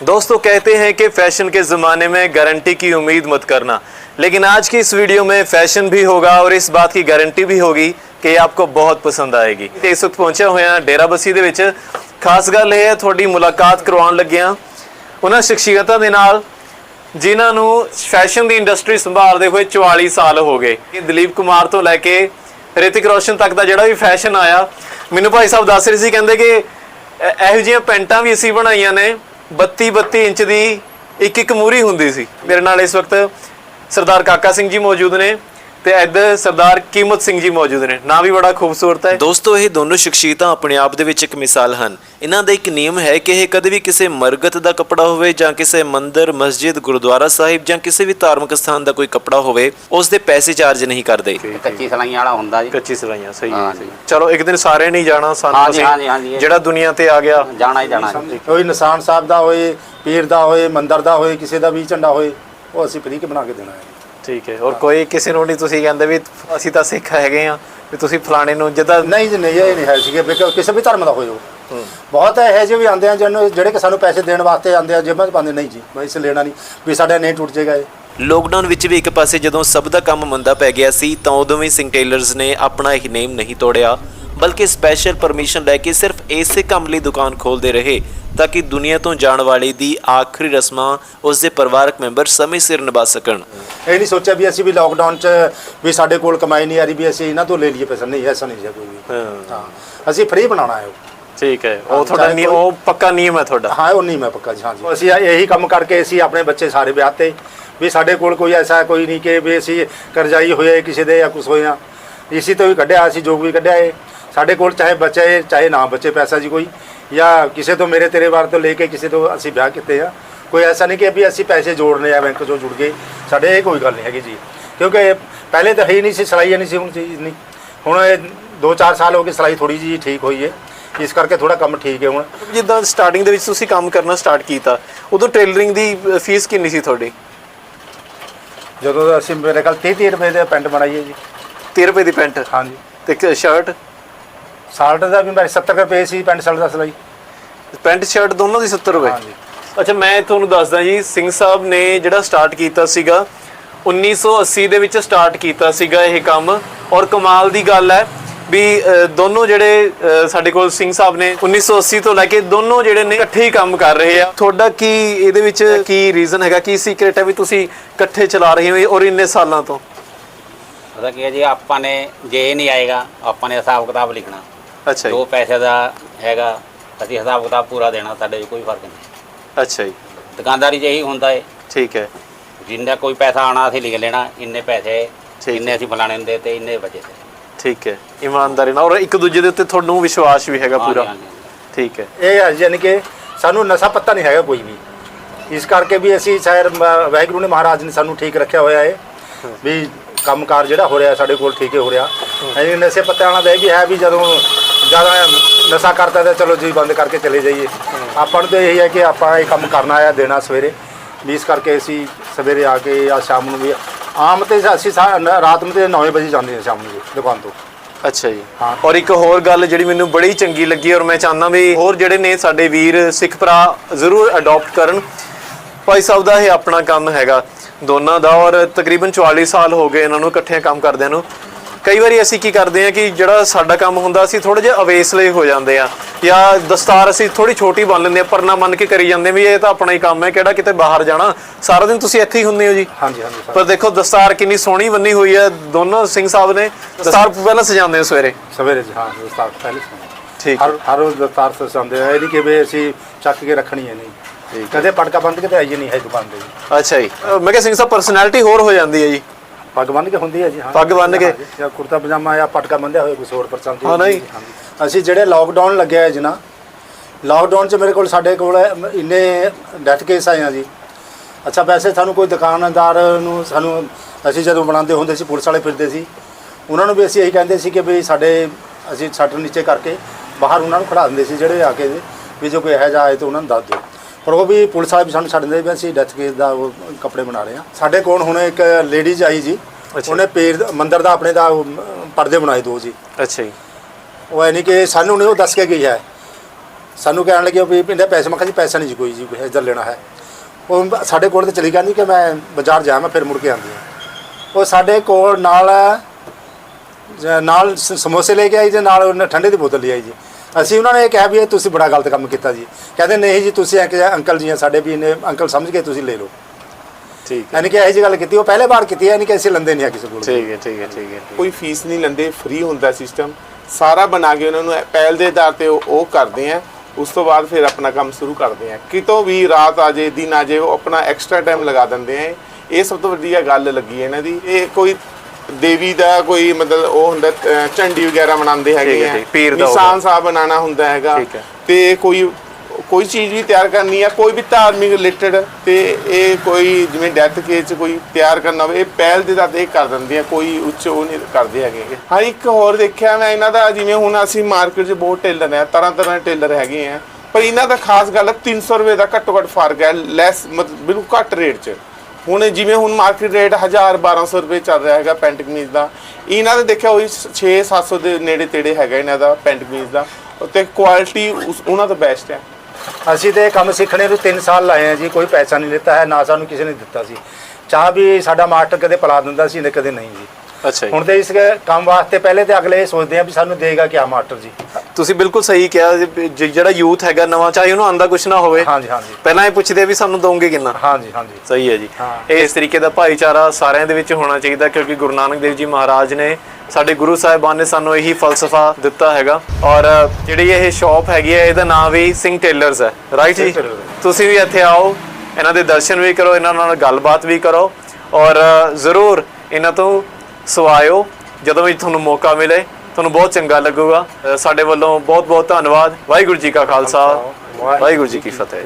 दोस्तों कहते हैं कि फैशन के ज़माने में गारंटी की उम्मीद मत करना लेकिन आज की इस वीडियो में फैशन भी होगा और इस बात की गारंटी भी होगी ਕਿ ਇਹ ਆਪਕੋ ਬਹੁਤ ਪਸੰਦ ਆਏਗੀ ਤੇ ਇਸ ਵਕਤ ਪਹੁੰਚਿਆ ਹੋਇਆ ਡੇਰਾ ਬੱਸੀ ਦੇ ਵਿੱਚ ਖਾਸ ਗੱਲ ਇਹ ਹੈ ਤੁਹਾਡੀ ਮੁਲਾਕਾਤ ਕਰਵਾਉਣ ਲੱਗਿਆ ਉਹਨਾਂ ਸ਼ਖਸੀਅਤਾਂ ਦੇ ਨਾਲ ਜਿਨ੍ਹਾਂ ਨੂੰ ਫੈਸ਼ਨ ਦੀ ਇੰਡਸਟਰੀ ਸੰਭਾਲਦੇ ਹੋਏ 44 ਸਾਲ ਹੋ ਗਏ ਇਹ ਦਲੀਪ ਕੁਮਾਰ ਤੋਂ ਲੈ ਕੇ ਰਿਤਿਕ ਰੋਸ਼ਨ ਤੱਕ ਦਾ ਜਿਹੜਾ ਵੀ ਫੈਸ਼ਨ ਆਇਆ ਮੈਨੂੰ ਭਾਈ ਸਾਹਿਬ ਦੱਸ ਰਹੇ ਸੀ ਕਹਿੰਦੇ ਕਿ ਇਹ- ਇਹੋ ਜਿਹੀਆਂ ਪੈਂਟਾਂ ਵੀ ਅਸੀਂ ਬਣਾਈਆਂ ਨੇ 32 32 ਇੰਚ ਦੀ ਇੱਕ ਇੱਕ ਮੂਰੀ ਹੁੰਦੀ ਸੀ। ਮੇਰੇ ਨਾਲ ਇਸ ਵਕਤ ਸਰਦਾਰ ਕਾਕਾ ਸਿੰਘ ਜੀ ਮੌਜੂਦ ਨੇ। ਤੇ ਇੱਧਰ ਸਰਦਾਰ ਕੀਮਤ ਸਿੰਘ ਜੀ ਮੌਜੂਦ ਨੇ। ਨਾਂ ਵੀ ਬੜਾ ਖੂਬਸੂਰਤ ਹੈ। ਦੋਸਤੋ ਇਹ ਦੋਨੋਂ ਸ਼ਖਸੀਅਤਾਂ ਆਪਣੇ ਆਪ ਦੇ ਵਿੱਚ ਇੱਕ ਮਿਸਾਲ ਹਨ। ਇਹਨਾਂ ਦਾ ਇੱਕ ਨਿਯਮ ਹੈ ਕਿ ਇਹ ਕਦੇ ਵੀ ਕਿਸੇ ਮਰਗਤ ਦਾ ਕੱਪੜਾ ਹੋਵੇ ਜਾਂ ਕਿਸੇ ਮੰਦਿਰ ਮਸਜਿਦ ਗੁਰਦੁਆਰਾ ਸਾਹਿਬ ਜਾਂ ਕਿਸੇ ਵੀ ਧਾਰਮਿਕ ਸਥਾਨ ਦਾ ਕੋਈ ਕੱਪੜਾ ਹੋਵੇ ਉਸ ਦੇ ਪੈਸੇ ਚਾਰਜ ਨਹੀਂ ਕਰਦੇ। ਕੱਚੀ ਸਲਾਈਆਂ ਵਾਲਾ ਹੁੰਦਾ ਜੀ। ਕੱਚੀ ਸਲਾਈਆਂ ਸਹੀ ਹੈ। ਜੀ। ਚਲੋ ਇੱਕ ਦਿਨ ਸਾਰੇ ਨਹੀਂ ਜਾਣਾ ਸਾਨੂੰ ਹਾਂਜੀ, ਹਾਂਜੀ, ਹਾਂਜੀ, ਜਿਹੜਾ ਦੁਨੀਆ ਤੇ ਆ ਗਿਆ। ਜਾਣਾ ਹੀ ਜਾਣਾ ਜੀ। ਕੋਈ ਨਿਸ਼ਾਨ ਸਾਹਿਬ ਦਾ ਹੋਏ ਪੀਰ ਦਾ ਹੋਏ ਮੰਦਰ ਦਾ ਹੋਏ ਕਿਸੇ ਦਾ ਵੀ ਝੰਡਾ ਹੋਏ ਉਹ ਅਸੀਂ ਫ੍ਰੀ ਕੇ ਬਣਾ ਕੇ ਦੇਣਾ ਹੈ। ਠੀਕ ਹੈ ਔਰ ਕੋਈ ਕਿਸੇ ਨੂੰ ਨਹੀਂ ਤੁਸੀਂ ਕਹਿੰਦੇ ਵੀ ਅਸੀਂ ਤਾਂ ਸਿੱਖ ਹੈਗੇ ਆ ਵੀ ਤੁਸੀਂ ਫਲਾਣੇ ਨੂੰ ਜਿੱਦਾਂ ਨਹੀਂ ਜੀ ਨਹੀਂ ਇਹ ਨਹੀਂ ਹੈ ਸੀਗੇ ਵੀ ਕਿਸੇ ਵੀ ਧਰਮ ਦਾ ਹੋਏ ਉਹ ਬਹੁਤ ਇਹੋ ਜਿਹੇ ਵੀ ਆਉਂਦੇ ਆ ਜਿਹਨੂੰ ਜਿਹੜੇ ਕਿ ਸਾਨੂੰ ਪੈਸੇ ਦੇਣ ਵਾਸਤੇ ਆਉਂਦੇ ਆ ਜੇਬਾਂ 'ਚ ਪਾਉਂਦੇ ਨਹੀਂ ਜੀ ਮੈਂ ਇਸ ਲੈਣਾ ਨਹੀਂ ਵੀ ਸਾਡਾ ਨਹੀਂ ਟੁੱਟ ਜਾਏਗਾ ਇਹ। ਲੋਕਡਾਊਨ ਵਿੱਚ ਵੀ ਇੱਕ ਪਾਸੇ ਜਦੋਂ ਸਭ ਦਾ ਕੰਮ ਮੰਦਾ ਪੈ ਗਿਆ ਸੀ ਤਾਂ ਉਦੋਂ ਵੀ ਸਿੰਘ ਟੇਲਰਸ ਨੇ ਆਪਣਾ ਇਹ ਨੇਮ ਨਹੀਂ ਤੋੜਿਆ ਬਲਕਿ ਸਪੈਸ਼ਲ ਪਰਮਿਸ਼ਨ ਲੈ ਕੇ ਸਿਰਫ ਇਸੇ ਕੰਮ ਲਈ ਦੁਕਾਨ ਖੋਲਦੇ ਰਹੇ। ਤਾਂ ਕਿ ਦੁਨੀਆ ਤੋਂ ਜਾਣ ਵਾਲੇ ਦੀ ਆਖਰੀ ਰਸਮਾਂ ਉਸ ਦੇ ਪਰਿਵਾਰਕ ਮੈਂਬਰ ਸਮੇਂ ਸਿਰ ਨਿਭਾ ਸਕਣ। ਇਹ ਨਹੀਂ ਸੋਚਿਆ ਵੀ ਅਸੀਂ ਵੀ ਲਾਕਡਾਊਨ 'ਚ ਵੀ ਸਾਡੇ ਕੋਲ ਕਮਾਈ ਨਹੀਂ ਆ ਰਹੀ ਵੀ ਅਸੀਂ ਇਹਨਾਂ ਤੋਂ ਲੈ ਲਈਏ ਪੈਸਾ। ਨਹੀਂ ਐਸਾ ਨਹੀਂ ਹੈ ਕੋਈ ਵੀ। ਹਾਂ। ਅਸੀਂ ਫ੍ਰੀ ਬਣਾਉਣਾ ਹੈ ਉਹ। ਠੀਕ ਹੈ। ਹਾਂ, ਉਹ ਤੁਹਾਡਾ ਨਹੀਂ ਉਹ ਪੱਕਾ ਨਿਯਮ ਹੈ ਤੁਹਾਡਾ। ਹਾਂ ਉਹ ਨਹੀਂ ਮੈਂ ਪੱਕਾ ਜੀ ਹਾਂ ਜੀ ਅਸੀਂ ਇਹੀ ਕੰਮ ਕਰਕੇ ਅਸੀਂ ਆਪਣੇ ਬੱਚੇ ਸਾਰੇ ਵਿਆਹ ਤੇ ਵੀ ਸਾਡੇ ਕੋਲ ਕੋਈ ਐਸਾ ਕੋਈ ਨਹੀਂ ਕਿ ਵੀ ਅਸੀਂ ਕਰਜ਼ਾਈ ਹੋਏ ਕਿਸੇ ਦੇ ਜਾਂ ਕੁਝ ਹੋਇਆ ਇਸੇ ਤੋਂ ਵੀ ਕੱਢਿਆ ਅਸੀਂ ਜੋ ਵੀ ਕੱਢਿਆ ਇਹ। ਸਾਡੇ ਕੋਲ ਚਾਹੇ ਬੱਚੇ ਚਾਹੇ ਨਾ ਬੱਚੇ ਪੈਸਾ ਜੀ ਕੋਈ। ਜਾਂ ਕਿਸੇ ਤੋਂ ਮੇਰੇ ਤੇਰੇ ਵਾਰ ਤੋਂ ਲੈ ਕੇ ਕਿਸੇ ਤੋਂ ਅਸੀਂ ਵਿਆਹ ਕੀਤੇ ਆ। ਕੋਈ ਐਸਾ ਨਹੀਂ ਕਿ ਵੀ ਅਸੀਂ ਪੈਸੇ ਜੋੜਨੇ ਆ ਬੈਂਕ ਚੋਂ ਜੁੜ ਗਏ। ਸਾਡੇ ਇਹ ਕੋਈ ਗੱਲ ਨਹੀਂ ਹੈਗੀ ਜੀ। ਕਿਉਂਕਿ ਪਹਿਲੇ ਤਾਂ ਹੈ ਹੀ ਨਹੀਂ ਸੀ ਸਿਲਾਈ ਨਹੀਂ ਸੀ ਹੁਣ ਚੀਜ਼ ਨਹੀਂ ਹੁਣ ਇਹ 2-4 ਸਾਲ ਹੋ ਗਏ ਸਿਲਾਈ ਥੋੜੀ ਜੀ ਠੀਕ ਹੋਈ ਹੈ ਇਸ ਕਰਕੇ ਥੋੜਾ ਕੰਮ ਠੀਕ ਹੈ ਹੁਣ। ਜਿੱਦਾਂ ਸਟਾਰਟਿੰਗ ਦੇ ਵਿੱਚ ਤੁਸੀਂ ਕੰਮ ਕਰਨਾ ਸਟਾਰਟ ਕੀਤਾ ਉਦੋਂ ਟੇਲਰਿੰਗ ਦੀ ਫੀਸ ਕਿੰਨੀ ਸੀ ਤੁਹਾਡੀ? ਜਦੋਂ ਅਸੀਂ ਮੇਰੇ ਖਿਆਲ 30 30 ਰੁਪਏ ਦੇ ਪੈਂਟ ਬਣਾਈ ਹੈ ਜੀ। 30 ਰੁਪਏ ਦੀ ਪੈਂਟ? ਹਾਂਜੀ। ਤੇ ਸ਼ਰਟ ਸਾਲਟ ਦਾ ਵੀ ਮੇਰੇ 70 ਰੁਪਏ ਸੀ ਪੈਂਟ ਸ਼ਰਟ ਦਾ ਸਿਲਾਈ। ਪੈਂਟ ਸ਼ਰਟ ਦੋਨੋਂ ਦੀ 70 ਰੁਪਏ। ਹਾਂਜੀ। ਅੱਛਾ ਮੈਂ ਤੁਹਾਨੂੰ ਦੱਸਦਾ ਜੀ ਸਿੰਘ ਸਾਹਿਬ ਨੇ ਜਿਹੜਾ ਸਟਾਰਟ ਕੀਤਾ ਸੀਗਾ 1980 ਦੇ ਵਿੱਚ ਸਟਾਰਟ ਕੀਤਾ ਸੀਗਾ ਇਹ ਕੰਮ। ਔਰ ਕਮਾਲ ਦੀ ਗੱਲ ਹੈ ਵੀ ਅ, ਦੋਨੋਂ ਜਿਹੜੇ ਅ, ਸਾਡੇ ਕੋਲ ਸਿੰਘ ਸਾਹਿਬ ਨੇ 1980 ਤੋਂ ਲੈ ਕੇ ਦੋਨੋਂ ਜਿਹੜੇ ਨੇ ਇਕੱਠੇ ਹੀ ਕੰਮ ਕਰ ਰਹੇ ਆ। ਤੁਹਾਡਾ ਕੀ ਇਹਦੇ ਵਿੱਚ ਕੀ ਰੀਜ਼ਨ ਹੈਗਾ ਕੀ ਸੀਕ੍ਰੇਟ ਹੈ ਵੀ ਤੁਸੀਂ ਇਕੱਠੇ ਚਲਾ ਰਹੇ ਹੋ ਔਰ ਇੰਨੇ ਸਾਲਾਂ ਤੋਂ? ਪਤਾ ਕੀ ਹੈ ਜੀ ਆਪਾਂ ਨੇ ਜੇ ਇਹ ਨਹੀਂ ਆਏਗਾ ਆਪਾਂ ਨੇ ਹਿਸਾਬ ਕਿਤਾਬ ਲਿਖਣਾ। ਅੱਛਾ ਜੋ। ਜੀ ਪੈਸੇ ਦਾ ਹੈਗਾ ਅਸੀਂ ਹਿਸਾਬ ਕਿਤਾਬ ਪੂਰਾ ਦੇਣਾ ਸਾਡੇ 'ਚ ਕੋਈ ਫ਼ਰਕ ਨਹੀਂ। ਅੱਛਾ ਜੀ। ਦੁਕਾਨਦਾਰੀ 'ਚ ਇਹੀ ਹੁੰਦਾ ਹੈ ਠੀਕ ਹੈ। ਜਿੰਨਾ ਕੋਈ ਪੈਸਾ ਆਣਾ ਅਸੀਂ ਲਿਖ ਲੈਣਾ ਇੰਨੇ ਪੈਸੇ ਠੀਕ ਇੰਨੇ ਅਸੀਂ ਫਲਾਣੇ ਨੂੰ ਦੇਤੇ ਇੰਨੇ ਬਚੇ ਤੇ। ਠੀਕ ਹੈ। ਇਮਾਨਦਾਰੀ ਨਾਲ ਔਰ ਇੱਕ ਦੂਜੇ ਦੇ ਉੱਤੇ ਤੁਹਾਨੂੰ ਵਿਸ਼ਵਾਸ ਵੀ ਹੈਗਾ ਪੂਰਾ। ਹਾਂਜੀ, ਹਾਂਜੀ। ਠੀਕ ਹੈ। ਇਹ ਹੈ ਯਾਨੀ ਕਿ ਸਾਨੂੰ ਨਸ਼ਾ ਪੱਤਾ ਨਹੀਂ ਹੈਗਾ ਕੋਈ ਵੀ। ਇਸ ਕਰਕੇ ਵੀ ਅਸੀਂ ਸ਼ਾਇਦ ਮ- ਵਾਹਿਗੁਰੂ ਨੇ ਮਹਾਰਾਜ ਨੇ ਸਾਨੂੰ ਠੀਕ ਰੱਖਿਆ ਹੋਇਆ ਹੈ ਵੀ ਕੰਮਕਾਰ ਜਿਹੜਾ ਹੋ ਰਿਹਾ ਸਾਡੇ ਕੋਲ ਠੀਕ ਹੀ ਹੋ ਰਿਹਾ। ਐਵੇਂ ਨਸ਼ੇ ਪੱਤਿਆਂ ਵਾਲਾ ਦਾ ਇਹ ਵੀ ਹੈ ਵੀ ਜਦੋਂ ਜ਼ਿਆਦਾ ਨਸ਼ਾ ਕਰਦਾ ਤਾਂ ਚਲੋ ਜੀ ਬੰਦ ਕਰਕੇ ਚਲੇ ਜਾਈਏ। ਆਪਾਂ ਨੂੰ ਤਾਂ ਇਹ ਹੈ ਕਿ ਆਪਾਂ ਇਹ ਕੰਮ ਕਰਨਾ ਆ ਦੇਣਾ ਸਵੇਰੇ। ਵੀ ਇਸ ਕਰਕੇ ਅਸੀਂ ਸਵੇਰੇ ਆ ਕੇ ਜਾਂ ਸ਼ਾਮ ਨੂੰ ਵੀ ਆਮ ਤੇ ਅਸੀਂ ਰਾਤ ਨੂੰ ਤੇ 9 ਵਜੇ ਜਾਂਦੇ ਹਾਂ ਸ਼ਾਮ ਨੂੰ ਦੁਕਾਨ ਤੋਂ। ਅੱਛਾ ਜੀ। ਹਾਂ। ਔਰ ਇੱਕ ਹੋਰ ਗੱਲ ਜਿਹੜੀ ਮੈਨੂੰ ਬੜੀ ਚੰਗੀ ਲੱਗੀ ਔਰ ਮੈਂ ਚਾਹੁੰਦਾ ਵੀ ਹੋਰ ਜਿਹੜੇ ਨੇ ਸਾਡੇ ਵੀਰ ਸਿੱਖ ਭਰਾ ਜ਼ਰੂਰ ਅਡਾਪਟ ਕਰਨ। ਭਾਈ ਸਾਹਿਬ ਦਾ ਇਹ ਆਪਣਾ ਕੰਮ ਹੈਗਾ। ਦੋਨਾਂ ਦਾ ਔਰ ਤਕਰੀਬਨ 44 ਸਾਲ ਹੋ ਗਏ ਇਹਨਾਂ ਨੂੰ ਇਕੱਠਿਆਂ ਕੰਮ ਕਰਦਿਆਂ ਨੂੰ। ਕਈ ਵਾਰੀ ਅਸੀਂ ਕੀ ਕਰਦੇ ਆ ਕਿ ਜਿਹੜਾ ਸਾਡਾ ਕੰਮ ਹੁੰਦਾ ਅਸੀਂ ਥੋੜੇ ਜਿਹਾ ਅਵੇਸਲੇ ਹੋ ਜਾਂਦੇ ਆ ਜਾਂ ਦਸਤਾਰ ਅਸੀਂ ਥੋੜੀ ਛੋਟੀ ਬੰਨ ਲੈਂਦੇ ਆ ਪਰਨਾ ਮੰਨ ਕੇ ਕਰੀ ਜਾਂਦੇ ਵੀ ਇਹ ਤਾਂ ਆਪਣਾ ਹੀ ਕੰਮ ਹੈ ਕਿਹੜਾ ਕਿਤੇ ਬਾਹਰ ਜਾਣਾ। ਸਾਰਾ ਦਿਨ ਤੁਸੀਂ ਇੱਥੇ ਹੀ ਹੁੰਦੇ ਹੋ ਜੀ। ਹਾਂਜੀ ਹਾਂਜੀ ਪਰ ਦੇਖੋ ਦਸਤਾਰ ਕਿੰਨੀ ਸੋਹਣੀ ਬੰਨੀ ਹੋਈ ਹੈ ਦੋਨੋਂ ਸਿੰਘ ਸਾਹਿਬ ਨੇ। ਦਸਤਾਰ ਪਹਿਲਾਂ ਸਜਾਉਂਦੇ ਆ ਸਵੇਰੇ? ਸਵੇਰੇ ਜੀ ਹਾਂ ਦਸਤਾਰ ਪਹਿਲੇ ਠੀਕ ਹਰ ਹਰ ਰੋਜ਼ ਦਸਤਾਰ ਸਜਾਉਂਦੇ ਆ ਇਹ ਨਹੀਂ ਕਿ ਵੀ ਅਸੀਂ ਚੱਕ ਕੇ ਰੱਖਣੀ ਹੈ ਨਹੀਂ। ਕਦੇ ਪਟਕਾ ਬੰਦ ਕੇ ਤੇ ਆਈ ਨਹੀਂ ਹੈ ਦੁਕਾਨ ਤੇ ਜੀ। ਅੱਛਾ ਜੀ। ਮੈਂ ਕਿਹਾ ਸਿੰਘ ਸਾਹਿਬ ਪਰਸਨੈਲਿਟੀ ਹੋਰ ਹੋ ਜਾਂਦੀ ਹੈ ਜੀ। ਪੱਗ ਬੰਨ ਕੇ ਹੁੰਦੀ ਹੈ ਜੀ ਹਾਂ। ਪੱਗ ਬੰਨ੍ਹ ਕੇ? ਜਾਂ ਕੁੜਤਾ ਪਜਾਮਾ ਜਾਂ ਪਟਕਾ ਬੰਨਿਆ ਹੋਇਆ ਹੋਰ ਪਰਸਨ ਹਾਂ, ਨਹੀਂ। ਅਸੀਂ ਜਿਹੜੇ ਲਾਕਡਾਊਨ ਲੱਗਿਆ ਹੈ ਜਨਾ ਲਾਕਡਾਊਨ 'ਚ ਮੇਰੇ ਕੋਲ ਸਾਡੇ ਕੋਲ ਇੰਨੇ ਡੈਥ ਕੇਸ ਆਏ ਆ ਜੀ। ਅੱਛਾ ਵੈਸੇ ਸਾਨੂੰ ਕੋਈ ਦੁਕਾਨਦਾਰ ਨੂੰ ਸਾਨੂੰ ਅਸੀਂ ਜਦੋਂ ਬਣਾਉਂਦੇ ਹੁੰਦੇ ਸੀ ਪੁਲਿਸ ਵਾਲੇ ਫਿਰਦੇ ਸੀ ਉਹਨਾਂ ਨੂੰ ਵੀ ਅਸੀਂ ਇਹੀ ਕਹਿੰਦੇ ਸੀ ਕਿ ਵੀ ਸਾਡੇ ਅਸੀਂ ਸ਼ਟਰ ਨੀਚੇ ਕਰਕੇ ਬਾਹਰ ਉਹਨਾਂ ਨੂੰ ਖੜਾ ਦਿੰਦੇ ਸੀ ਜਿਹੜੇ ਆ ਕੇ ਵੀ ਜੋ ਕੋਈ ਇਹੋ ਜਿਹਾ ਆਏ ਤਾਂ ਉਹਨਾਂ ਨੂੰ ਦੱਸ ਦਿਓ। ਪਰ ਉਹ ਵੀ ਪੁਲਿਸ ਵਾਲੇ ਵੀ ਸਾਨੂੰ ਛੱਡ ਦਿੰਦੇ ਵੀ ਅਸੀਂ ਡੈਥ ਕੇਸ ਦਾ ਉਹ ਕੱਪੜੇ ਬਣਾ ਰਹੇ ਹਾਂ ਸਾਡੇ ਕੋਲ ਹੁਣ ਇੱਕ ਲੇਡੀਜ਼ ਆਈ ਜੀ। ਉਹਨੇ ਪੀਰ ਮੰਦਿਰ ਦਾ ਆਪਣੇ ਦਾ ਪਰਦੇ ਬਣਾਏ ਦੋ ਜੀ। ਅੱਛਾ ਜੀ। ਉਹ ਐ ਨਹੀਂ ਕਿ ਸਾਨੂੰ ਨਹੀਂ ਉਹ ਦੱਸ ਕੇ ਗਈ ਹੈ। ਸਾਨੂੰ ਕਹਿਣ ਲੱਗੇ ਵੀ ਪਿੰਡੇ ਪੈਸੇ ਮੈਂ ਕਿਹਾ ਜੀ ਪੈਸਾ ਨਹੀਂ ਜੀ ਕੋਈ ਜੀ ਇੱਧਰ ਲੈਣਾ ਹੈ। ਉਹ ਸਾਡੇ ਕੋਲ ਤੇ ਚਲੀ ਜਾਂਦੀ ਕਿ ਮੈਂ ਬਾਜ਼ਾਰ ਜਾਵਾਂ ਫਿਰ ਮੁੜ ਕੇ ਆਉਂਦੀ ਹਾਂ। ਉਹ ਸਾਡੇ ਕੋਲ ਨਾਲ ਜ- ਨਾਲ ਸਮੋਸੇ ਲੈ ਕੇ ਆਈ ਤੇ ਨਾਲ ਉਹਨੇ ਠੰਡੇ ਦੀ ਬੋਤਲ ਲਈ ਆਈ ਜੀ। ਅਸੀਂ ਉਹਨਾਂ ਨੇ ਇਹ ਕਿਹਾ ਵੀ ਇਹ ਤੁਸੀਂ ਬੜਾ ਗਲਤ ਕੰਮ ਕੀਤਾ ਜੀ। ਕਹਿੰਦੇ ਨਹੀਂ ਜੀ ਤੁਸੀਂ ਇੱਕ ਅੰਕਲ ਜੀ ਆ ਸਾਡੇ ਵੀ ਨੇ ਅੰਕਲ ਸਮਝ ਕੇ ਤੁਸੀਂ ਲੈ ਲਓ। ਠੀਕ ਹੈ। ਯਾਨੀ ਕਿ ਇਹੋ ਜਿਹੀ ਗੱਲ ਕੀਤੀ ਉਹ ਪਹਿਲੇ ਵਾਰ ਕੀਤੀ ਹੈ ਯਾਨੀ ਕਿ ਅਸੀਂ ਲੰਦੇ ਨਹੀਂ ਆ ਕਿਸੇ ਕੋਲ ਠੀਕ ਹੈ ਠੀਕ ਹੈ ਠੀਕ ਹੈ ਕੋਈ ਫੀਸ ਨਹੀਂ ਲੈਂਦੇ ਫ੍ਰੀ ਹੁੰਦਾ ਸਿਸਟਮ। ਸਾਰਾ ਬਣਾ ਕੇ ਉਹਨਾਂ ਨੂੰ ਪਹਿਲ ਦੇ ਆਧਾਰ ਤੇ ਉਹ ਉਹ ਕਰਦੇ ਆ। ਉਸ ਤੋਂ ਬਾਅਦ ਫਿਰ ਆਪਣਾ ਕੰਮ ਸ਼ੁਰੂ ਕਰਦੇ ਆ। ਕਿਤੋਂ ਵੀ ਰਾਤ ਆ ਜੇ ਦਿਨ ਆ ਜੇ ਉਹ ਆਪਣਾ ਐਕਸਟਰਾ ਟਾਈਮ ਲਗਾ ਦਿੰਦੇ ਆ। ਇਹ ਸਭ ਤੋਂ ਵਧੀਆ ਗੱਲ ਲੱਗੀ ਹੈ ਇਹਨਾਂ ਦੀ। ਇਹ ਕੋਈ ਦੇਵੀ ਦਾ ਕੋਈ ਮਤਲਬ ਉਹ ਹੁੰਦਾ ਝੰਡੀ ਵਗੈਰਾ ਠੀਕ ਹੈਗੇ ਆ। ਪੀਰ ਦਾ। ਨਿਸ਼ਾਨ ਸਾਹਿਬ ਬਣਾਉਣਾ ਹੁੰਦਾ ਹੈਗਾ। ਤੇ ਕੋਈ ਕੋਈ ਚੀਜ਼ ਵੀ ਤਿਆਰ ਕਰਨੀ ਆ ਕੋਈ ਵੀ ਧਾਰਮਿਕ ਰਿਲੇਟਡ ਤੇ ਇਹ ਕੋਈ ਜਿਵੇਂ ਡੈਥ ਕੇਸ ਚ ਕੋਈ ਤਿਆਰ ਕਰਨਾ ਹੋਵੇ ਇਹ ਪਹਿਲ ਦੇ ਤਾਂ ਇਹ ਕਰ ਦਿੰਦੇ ਆ ਕੋਈ ਉੱਚ ਉਹ ਨਹੀਂ ਕਰਦੇ ਹੈਗੇ ਹਾਂ ਇੱਕ ਹੋਰ ਦੇਖਿਆ ਮੈਂ ਇਹਨਾਂ ਦਾ ਜਿਵੇਂ ਹੁਣ ਅਸੀਂ ਮਾਰਕੀਟ 'ਚ ਬਹੁਤ ਟੇਲਰ ਆ ਤਰ੍ਹਾਂ ਤਰ੍ਹਾਂ ਟੇਲਰ ਹੈਗੇ ਆ। ਪਰ ਇਹਨਾਂ ਦਾ ਖਾਸ ਗੱਲ ਹੈ 300 ਰੁਪਏ ਦਾ ਘੱਟੋ ਘੱਟ ਫ਼ਰਕ ਹੈ ਲੈਸ ਮਤਲਬ ਬਿਲਕੁਲ ਘੱਟ ਰੇਟ 'ਚ। ਹੁਣ ਜਿਵੇਂ ਹੁਣ ਮਾਰਕੀਟ ਰੇਟ 1000 1200 ਰੁਪਏ ਚੱਲ ਰਿਹਾ ਹੈਗਾ ਪੈਂਟ ਕਮੀਜ਼ ਦਾ। ਇਹਨਾਂ ਦੇ ਦੇਖਿਆ ਉਹੀ 6 700 ਦੇ ਨੇੜੇ ਤੇੜੇ ਹੈਗਾ ਇਹਨਾਂ ਦਾ ਪੈਂਟ ਕਮੀਜ਼ ਦਾ। ਤੇ ਕੁਆਲਿਟੀ ਉਹਨਾਂ ਦਾ ਬੈਸਟ ਹੈ। ਅਸੀਂ ਤੇ ਇਹ ਕੰਮ ਸਿੱਖਣੇ ਨੂੰ 3 ਸਾਲ ਲਾਏ ਆ ਜੀ, ਕੋਈ ਪੈਸਾ ਨਹੀਂ ਦਿੱਤਾ ਹੈ, ਨਾ ਸਾਨੂੰ ਕਿਸੇ ਨੇ ਦਿੱਤਾ ਸੀ। ਚਾਹ ਵੀ ਸਾਡਾ ਮਾਸਟਰ ਕਦੇ ਪਿਲਾ ਦਿੰਦਾ ਸੀ ਤੇ ਕਦੇ ਨਹੀਂ ਜੀ। ਅੱਛਾ ਜੀ। ਹੁਣ ਤੇ ਇਸ ਕੰਮ ਵਾਸਤੇ ਪਹਿਲੇ ਤੇ ਅਗਲੇ ਇਹ ਸੋਚਦੇ ਆ ਵੀ ਸਾਨੂੰ ਦੇਗਾ ਕਿਆ ਮਾਸਟਰ ਜੀ। ਤੁਸੀਂ ਬਿਲਕੁਲ ਸਹੀ ਕਿਹਾ ਜੀ, ਜ- ਜਿਹੜਾ ਯੂਥ ਹੈਗਾ ਨਵਾਂ ਚਾਹੇ ਉਹਨੂੰ ਆਂਦਾ ਕੁਛ ਨਾ ਹੋਵੇ ਹਾਂਜੀ ਹਾਂਜੀ। ਪਹਿਲਾਂ ਇਹ ਪੁੱਛਦੇ ਆ ਵੀ ਸਾਨੂੰ ਦੋਗੇ ਕਿੰਨਾ? ਹਾਂਜੀ ਹਾਂਜੀ। ਸਹੀ ਹੈ ਜੀ। ਹਾਂ। ਇਸ ਤਰੀਕੇ ਦਾ ਭਾਈਚਾਰਾ ਸਾਰਿਆਂ ਦੇ ਵਿੱਚ ਹੋਣਾ ਚਾਹੀਦਾ ਕਿਉਂਕਿ ਗੁਰੂ ਨਾਨਕ ਦੇਵ ਜੀ ਮਹਾਰਾਜ ਨੇ ਸਾਡੇ ਗੁਰੂ ਸਾਹਿਬਾਨ ਨੇ ਸਾਨੂੰ ਇਹੀ ਫਲਸਫਾ ਦਿੱਤਾ ਹੈਗਾ। ਔਰ ਜਿਹੜੀ ਇਹ ਸ਼ਾਪ ਹੈਗੀ ਹੈ ਇਹਦਾ ਨਾਮ ਵੀ ਸਿੰਘ ਟੇਲਰਸ ਹੈ। ਰਾਈਟ ਜੀ? ਸਿੰਘ tailors। ਤੁਸੀਂ ਵੀ ਇੱਥੇ ਆਓ ਇਹਨਾਂ ਦੇ ਦਰਸ਼ਨ ਵੀ ਕਰੋ ਇਹਨਾਂ ਨਾਲ ਗੱਲਬਾਤ ਵੀ ਕਰੋ। ਔਰ ਜ਼ਰੂਰ ਇਹਨਾਂ ਤੋਂ ਸਵਾਇਓ ਜਦੋਂ ਵੀ ਤੁਹਾਨੂੰ ਮੌਕਾ ਮਿਲੇ ਤੁਹਾਨੂੰ ਬਹੁਤ ਚੰਗਾ ਲੱਗੂਗਾ। ਸਾਡੇ ਵੱਲੋਂ ਬਹੁਤ ਬਹੁਤ ਧੰਨਵਾਦ। ਵਾਹਿਗੁਰੂ ਜੀ ਕਾ ਖਾਲਸਾ। ਵਾਹਿਗੁਰੂ ਜੀ ਕੀ ਫਤਿਹ।